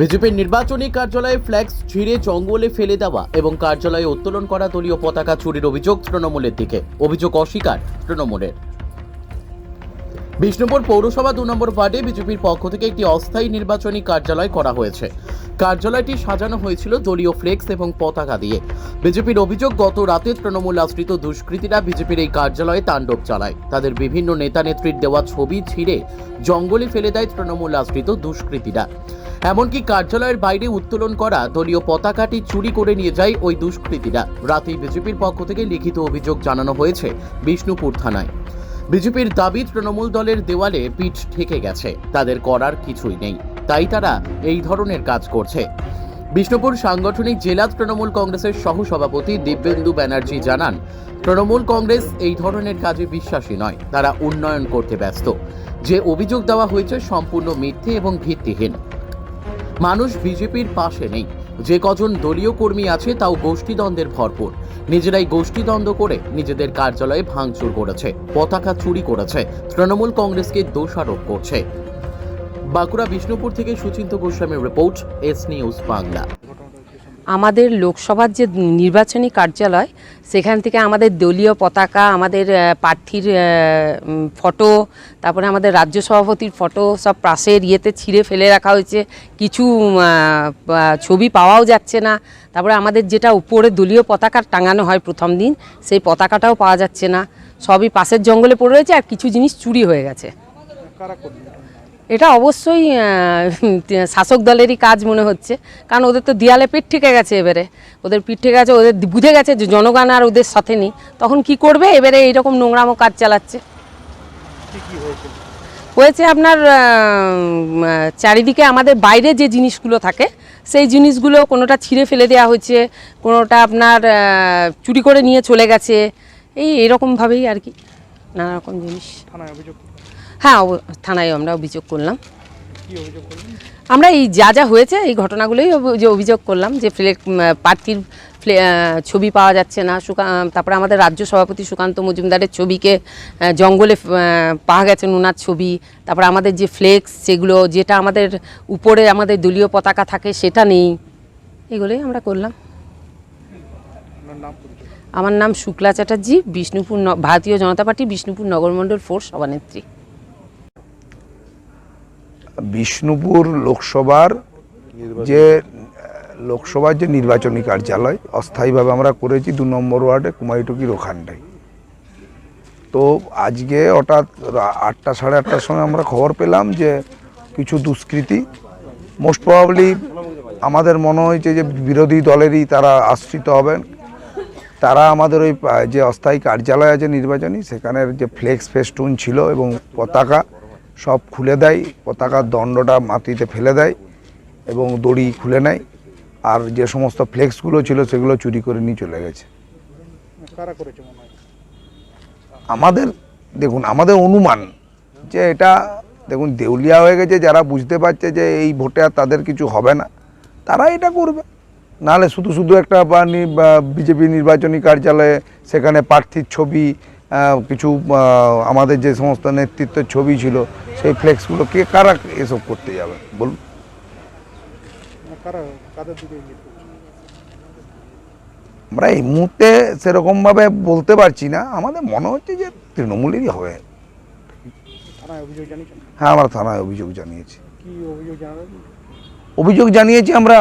বিজেপির নির্বাচনী কার্যালয়ে ফ্ল্যাক্স ছিঁড়ে জঙ্গলে ফেলে দেওয়া এবং কার্যালয়ে উত্তোলন করা দলীয় পতাকা চুরির অভিযোগ তৃণমূলের দিকে। অভিযোগ অস্বীকার তৃণমূলের। বিষ্ণুপুর পৌরসভা দু নম্বর ওয়ার্ডে বিজেপির পক্ষ থেকে একটি অস্থায়ী নির্বাচনী কার্যালয় করা হয়েছে। কার্যালয়টি সাজানো হয়েছিল দলীয় ফ্লেক্স এবং পতাকা দিয়ে। বিজেপির অভিযোগ, গত রাতে তৃণমূল আশ্রিত দুষ্কৃতীরা বিজেপির এই কার্যালয়ে তাণ্ডব চালায়। তাদের বিভিন্ন নেতা নেত্রীর দেওয়া ছবি ছিঁড়ে জঙ্গলে ফেলে দেয় তৃণমূল আশ্রিত দুষ্কৃতীরা। এমনকি কার্যালয়ের বাইরে উত্তোলন করা দলীয় পতাকাটি চুরি করে নিয়ে যায় ওই দুষ্কৃতীরা। রাতেই বিজেপির পক্ষ থেকে লিখিত অভিযোগ জানানো হয়েছে বিষ্ণুপুর থানায়। বিজেপির দাবি, তৃণমূল দলের দেওয়ালে পিঠ ঠেকে গেছে। তাদের করার কিছুই নেই। তাই তারা এই ধরনের কাজ করছে। বিষ্ণুপুর সাংগঠনিক জেলা তৃণমূল কংগ্রেসের সহসভাপতি দিব্যেন্দু ব্যানার্জি জানান, তৃণমূল কংগ্রেস এই ধরনের কাজে বিশ্বাসী নয়। তারা উন্নয়ন করতে ব্যস্ত। যে অভিযোগ দেওয়া হয়েছে সম্পূর্ণ মিথ্যে এবং ভিত্তিহীন। মানুষ বিজেপির পাশে নেই। যে কজন দলীয় কর্মী আছে তাও গোষ্ঠীদ্বন্দ্বের ভরপুর। নিজেরাই গোষ্ঠীদ্বন্দ্ব করে নিজেদের কার্যালয়ে ভাঙচুর করেছে, পতাকা চুরি করেছে, তৃণমূল কংগ্রেসকে দোষারোপ করছে। বাঁকুড়া বিষ্ণুপুর থেকে সুচিন্ত গোস্বামীর রিপোর্ট, এস নিউজ বাংলা। আমাদের লোকসভার যে নির্বাচনী কার্যালয়, সেখান থেকে আমাদের দলীয় পতাকা, আমাদের প্রার্থীর ফটো, তারপরে আমাদের রাজ্য সভাপতির ফটো সব পাশের ইয়েতে ছিঁড়ে ফেলে রাখা হয়েছে। কিছু ছবি পাওয়াও যাচ্ছে না। তারপরে আমাদের যেটা উপরে দলীয় পতাকা টাঙানো হয় প্রথম দিন, সেই পতাকাটাও পাওয়া যাচ্ছে না। সবই পাশের জঙ্গলে পড়ে রয়েছে আর কিছু জিনিস চুরি হয়ে গেছে। এটা? অবশ্যই শাসক দলেরই কাজ মনে হচ্ছে। কারণ ওদের তো দেয়ালে পিঠ ঠেকে গেছে এবারে। ওদের পিঠ ঠেকে গেছে, ওদের বুঝে গেছে যে জনগণ আর ওদের সাথে নেই। তখন কি করবে? এবারে এইরকম নোংরামো কাজ চালাচ্ছে। হয়েছে আপনার চারিদিকে আমাদের বাইরে যে জিনিসগুলো থাকে, সেই জিনিসগুলো কোনোটা ছিঁড়ে ফেলে দেওয়া হয়েছে, কোনোটা আপনার চুরি করে নিয়ে চলে গেছে। এই এরকমভাবেই আর কি, নানা রকম জিনিস। হ্যাঁ থানায় আমরা অভিযোগ করলাম। আমরা এই যা যা হয়েছে এই ঘটনাগুলোই যে অভিযোগ করলাম যে ফ্লে প্রার্থীর ফ্লে ছবি পাওয়া যাচ্ছে না। সুকা তারপরে আমাদের রাজ্য সভাপতি সুকান্ত মজুমদারের ছবিকে জঙ্গলে পাওয়া গেছে ওনার ছবি। তারপরে আমাদের যে ফ্লেক্স সেগুলো যেটা আমাদের উপরে আমাদের দলীয় পতাকা থাকে সেটা নেই। এগুলোই আমরা করলাম। আমার নাম শুক্লা চ্যাটার্জি বিষ্ণুপুর ন- ভারতীয় জনতা পার্টি বিষ্ণুপুর নগরমণ্ডল ফোর সভানেত্রী। বিষ্ণুপুর লোকসভার যে লোকসভার যে নির্বাচনী কার্যালয়, অস্থায়ীভাবে আমরা করেছি দু নম্বর ওয়ার্ডে কুমারিটুকির ওখানটায়। তো আজকে হঠাৎ আটটা সাড়ে আটটার সময় আমরা খবর পেলাম যে কিছু দুষ্কৃতী মোস্ট প্রবাবলি আমাদের মনে হয়েছে যে বিরোধী দলেরই তারা আশ্রিত হবেন। তারা আমাদের ওই, যে অস্থায়ী কার্যালয় আছে নির্বাচনী, সেখানের যে ফ্লেক্স ফেস্টুন ছিল এবং পতাকা সব খুলে দেয় পতাকার দণ্ডটা মাটিতে ফেলে দেয় এবং দড়ি খুলে নেয়। আর যে সমস্ত ফ্লেক্সগুলো ছিল সেগুলো চুরি করে নিয়ে চলে গেছে। আমাদের দেখুন আমাদের অনুমান যে এটা দেখুন দেউলিয়া হয়ে গেছে যারা বুঝতে পারছে যে এই ভোটে আর তাদের কিছু হবে না তারা এটা করবে। নাহলে শুধু শুধু একটা বিজেপি নির্বাচনী কার্যালয়ে সেখানে প্রার্থীর ছবি কিছু আমাদের যে সমস্ত নেতৃত্বের ছবি ছিল সেই ফ্লেক্সগুলো কে কারা এসব করতে যাবে? বলুন। না কারা কাদের দিকে ইঙ্গিত করছে? আমরা এই মুহূর্তে সেরকমভাবে বলতে পারছি না। আমাদের মনে হচ্ছে যে তৃণমূলেরই হবে। হ্যাঁ আমরা থানায় অভিযোগ জানিয়েছি। কি অভিযোগ জানিয়েছি আমরা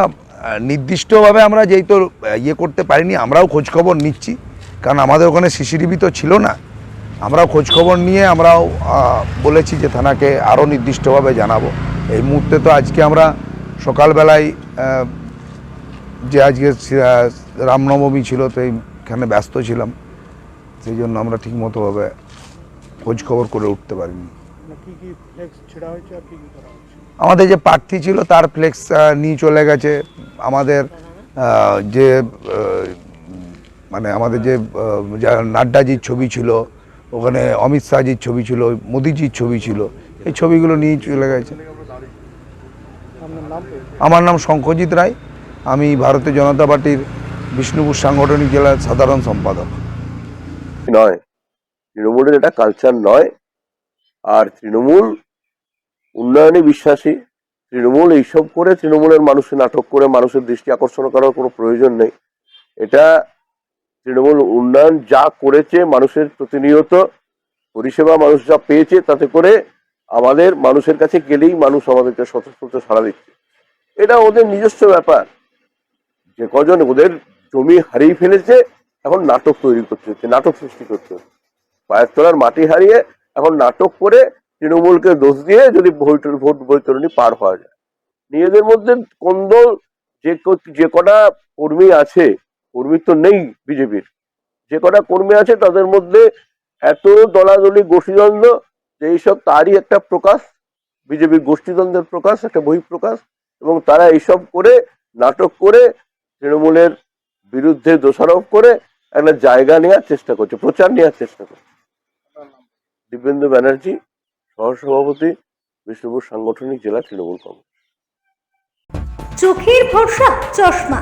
নির্দিষ্টভাবে আমরা যেই তো ইয়ে করতে পারিনি আমরাও খোঁজখবর নিচ্ছি। কারণ আমাদের ওখানে সিসিটিভি তো ছিল না। আমরাও খোঁজখবর নিয়ে আমরাও বলেছি যে থানাকে আরও নির্দিষ্টভাবে জানাব। এই মুহূর্তে তো আজকে আমরা সকালবেলায় যে আজকে রামনবমী ছিল তো এইখানে ব্যস্ত ছিলাম। সেই জন্য আমরা ঠিকমতোভাবে খোঁজখবর করে উঠতে পারিনি। আমাদের যে প্রার্থী ছিল তার ফ্লেক্স নিয়ে চলে গেছে। আমাদের যে মানে আমাদের যে নাড্ডাজির ছবি ছিল, ওখানে অমিত শাহজির ছবি ছিল, মোদিজির ছবি ছিল, এই ছবিগুলো নিয়ে চলে গেছে। আমার নাম শঙ্করজিৎ রায়, আমি ভারতীয় জনতা পার্টির বিষ্ণুপুর সাংগঠনিক জেলার সাধারণ সম্পাদক। নয়, তৃণমূলের এটা কালচার নয়, আর তৃণমূল উন্নয়নে বিশ্বাসী, তৃণমূল এইসব করে তৃণমূলের মানুষের নাটক করে মানুষের দৃষ্টি আকর্ষণ করার কোনো প্রয়োজন নেই। এটা তৃণমূল উন্নয়ন যা করেছে মানুষের প্রতিনিয়ত, পরিষেবা মানুষ যা পেয়েছে তাতে করে আমাদের মানুষের কাছে গেলেই মানুষ আমাদেরকে স্বতঃস্ফূর্ত সাড়া দিচ্ছে। এটা ওদের নিজস্ব ব্যাপার। যে কজন ওদের জমি হারিয়ে ফেলেছে, এখন নাটক তৈরি করতে হচ্ছে, নাটক সৃষ্টি করতে হচ্ছে। পায়ের তলার মাটি হারিয়ে এখন নাটক করে তৃণমূলকে দোষ দিয়ে যদি ভোট বৈতরণী পার হওয়া যায়। নিজেদের মধ্যে কোন্দল যে যে কটা কর্মী আছে কর্মী তো নেই বিজেপির। যে কটা কর্মী আছে তাদের মধ্যে এত দলাদলি, গোষ্ঠীদ্বন্দ্ব, যে এইসব তারই একটা প্রকাশ। বিজেপির গোষ্ঠীদ্বন্দ্বের প্রকাশ, একটা বহিঃপ্রকাশ। এবং তারা এইসব করে, নাটক করে, তৃণমূলের বিরুদ্ধে দোষারোপ করে, একটা জায়গা নেওয়ার চেষ্টা করছে, প্রচার নেওয়ার চেষ্টা করছে। দিব্যেন্দু ব্যানার্জি, সহসভাপতি, বিষ্ণুপুর সাংগঠনিক জেলা তৃণমূল কংগ্রেস। চোখের ভরসা, চশমা।